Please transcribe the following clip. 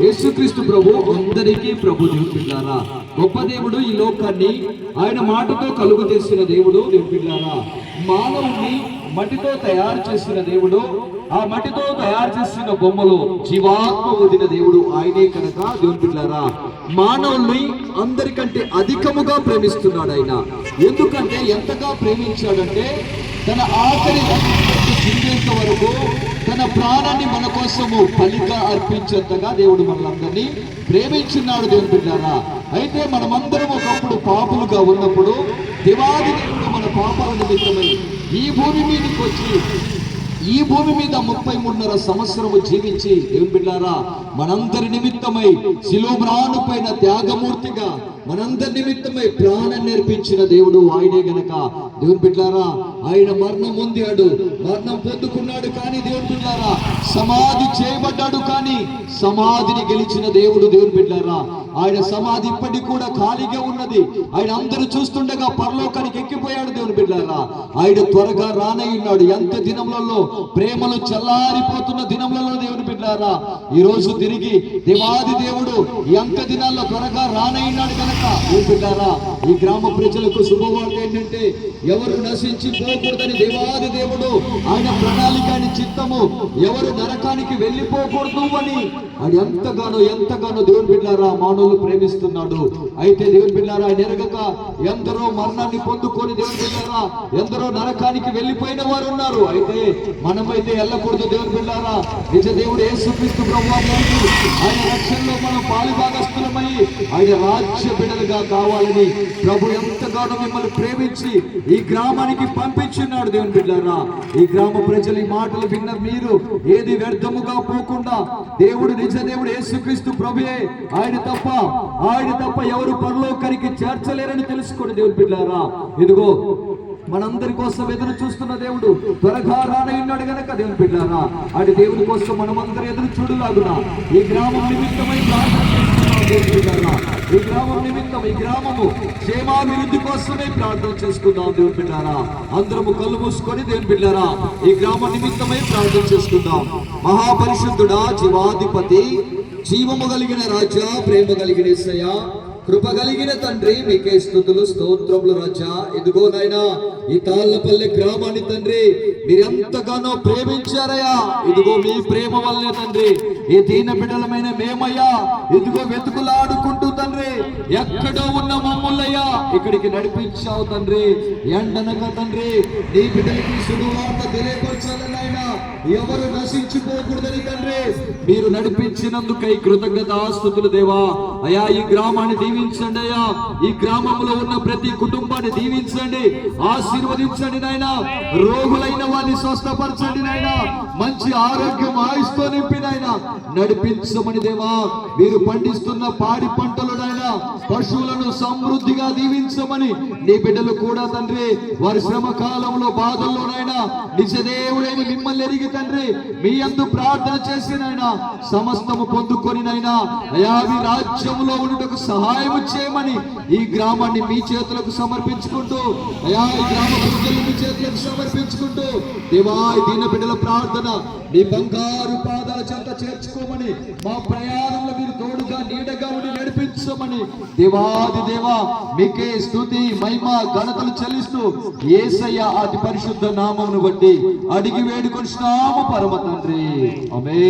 యేసుక్రీస్తు ప్రభు అందరికీ ప్రభు దేవుడు గొప్ప దేవుడు ఈ లోకాన్ని ఆయన మాటతో కలుగు చేసిన దేవుడు దేవుడు మానవుని మట్టితో తయారు చేసిన దేవుడు ఆ మట్టితో తయారు చేసిన బొమ్మలు జీవాత్మ వదిన దేవుడు ఆయనే కనుక దేవుని బిడ్డారా మానవుల్ని అందరికంటే అధికముగా ప్రేమిస్తున్నాడు ఆయన. ఎందుకంటే ఎంతగా ప్రేమించాడంటే తన ఆఖరి చిందేంత వరకు తన ప్రాణాన్ని మన కోసము బలిగా అర్పించేంతగా దేవుడు మనలందరినీ ప్రేమించున్నాడు దేవుని బిడ్డారా. అయితే మనమందరం ఒకప్పుడు పాపులుగా ఉన్నప్పుడు దివాది దేవుడు మన పాపాల నిమిత్తమై ఈ భూమి మీదకి వచ్చి ఈ భూమి మీద ముప్పై మూడున్నర సంవత్సరము జీవించి దేవుని బిడ్డారా మనందరి నిమిత్తమై శిలోమ్రాను పైన త్యాగమూర్తిగా మనందరి నిమిత్తమై ప్రాణం నేర్పించిన దేవుడు ఆయనే గనక. దేవుని బిడ్డారా ఆయన మరణం పొందాడు మరణం పొందుకున్నాడు కానీ దేవుని బిడ్డారా సమాధి చేయబడ్డాడు కానీ సమాధిని గెలిచిన దేవుడు దేవుని బిడ్డారా. ఆయన సమాధి ఇప్పటికి కూడా ఖాళీగా ఉన్నది. ఆయన అందరూ చూస్తుండగా పరలోకానికి ఎక్కిపోయాడు దేవుని బిడ్డారా ఆయన త్వరగా రానయ్యున్నాడు ఎంత దినములలో ప్రేమలు చల్లారిపోతున్న దినములలో దేవుని బిడ్డారా ఈ రోజు తిరిగి దేవాది దేవుడు ఎంత దినాల్లో త్వరగా రానయ్యున్నాడు కనుక దేవుని బిడ్డారా ఈ గ్రామ ప్రజలకు శుభవార్త ఏంటంటే ఎవరు నశించి పోకూడదని దేవాది దేవుడు ఆయన ప్రణాళిక చిత్తము ఎవరు నరకానికి వెళ్ళిపోకూడదు అని ఆయన ఎంతగానో ఎంతగానో దేవుని బిడ్డారా మానవులు ప్రేమిస్తున్నాడు. అయితే దేవుని బిడ్డారా ఆయన ఎరగక ఎందరో మరణాన్ని పొందుకొని దేవుని బిడ్డారా ఎందరో నరకానికి వెళ్ళిపోయిన వారు ఉన్నారు. అయితే మనమైతే వెళ్ళకూడదు దేవుని బిడ్డారా నిజ దేవుడు యేసుక్రీస్తు ప్రభావం ఆయన రక్షణలో మనం పాలుభాగం ఆయన రాజ్య బిడ్డలుగా కావాలని ప్రభు ఎంతగానో మిమ్మల్ని ప్రేమించి ఈ గ్రామానికి పంపించున్నాడు దేవుని బిడ్డారా. ఈ గ్రామ ప్రజలు ఈ మాటలు విన్న మీరు ఏది వ్యర్థముగా పోకుండా దేవుడు నిజ దేవుడు యేసుక్రీస్తు ప్రభుయే ఆయన తప్ప ఆయన తప్ప ఎవరు పరలోకరికి చేర్చలేరని తెలుసుకోండి దేవుని బిడ్డారా. ఇదిగో మనందరి కోసం ఎదురు చూస్తున్న దేవుడు త్వరగా రానయ్యున్నాడు గనక దేవుని బిడ్డారా. అటు దేవుని కోసం మనమందరం ఎదురు చూడలాగునా ఈ గ్రామం నిమిత్తమై ప్రార్థన ఈ గ్రామం నిమిత్తం ఈ గ్రామము క్షేమాభివృద్ధి కోసమే ప్రార్థన చేసుకుందాం దేవుని బిడ్డారా. అందరము కళ్ళు మూసుకొని దేవుని బిడ్డారా ఈ గ్రామ నిమిత్తమై ప్రార్థన చేసుకుందాం. మహాపరిశుద్ధుడా జీవాధిపతి జీవము కలిగిన రాజా ప్రేమ కలిగిన యేసయ్య కృప కలిగిన తండ్రి మీకే స్థుతులు స్తోత్రములు రాజా. ఇదిగో నైనా ఈ తాళ్ళపల్లి గ్రామాన్ని తండ్రి మీరెంతగానో ప్రేమించారయ్యా. ఇదిగో మీ ప్రేమ వల్లే తండ్రి ఈ దీన బిడ్డలమైన మేమయ్యా. ఇదిగో వెతుకులాడుకుంటూ తండ్రి ఎక్కడో ఉన్న మమ్ములయ్యా ఇక్కడికి నడిపించావు తండ్రి. ఎండనక తండ్రి. నీ బిడ్డలకి శుభవార్త తెలియపరచాలని ఎవరు నశించిపోకూడదని తండ్రి. మీరు నడిపించినందుకై కృతజ్ఞత ఆస్తుతులు దేవా. అయా ఈ గ్రామాన్ని దీవించండి అయ్యా. ఈ గ్రామంలో ఉన్న ప్రతి కుటుంబాన్ని దీవించండి. ఆశీర్వదించండి నాయన. రోగులైన వారిని స్వస్థపరచండి నాయన. మంచి ఆరోగ్యం ఆయుస్తో నింపి నాయన. నడిపించమని దేవా. మీరు పండిస్తున్న పాడి పంటలు నాయన పశువులను సమృద్ధిగా దీవించమని నీ బిడ్డలు కూడా తండ్రి వారి శ్రమ కాలంలో బాధల్లోనైనా నిజ దేవుడైన మిమ్మల్ని ఎరిగి తండ్రి మీ అందు ప్రార్థన చేసి సమస్తము పొందుకొని అయా మీ రాజ్యములో సహాయం చేయమని ఈ గ్రామాన్ని మీ చేతులకు సమర్పించుకుంటూ అయా ఈ గ్రామ ప్రజలు మీ చేతులకు సమర్పించుకుంటూ దేవా దీన బిడ్డల ప్రార్థన మీ బంగారు పాదాల చెంత చేర్చుకోమని మా ప్రయాణంలో మీరు తోడుగా నీడగా ఉండి నడిపి నడిపించమని దేవాది దేవ మీకే స్తుతి మహిమ ఘనతలు చెల్లిస్తూ ఏసయ్య అతి పరిశుద్ధ నామమును బట్టి అడిగి వేడుకొని పరమ తండ్రి అమే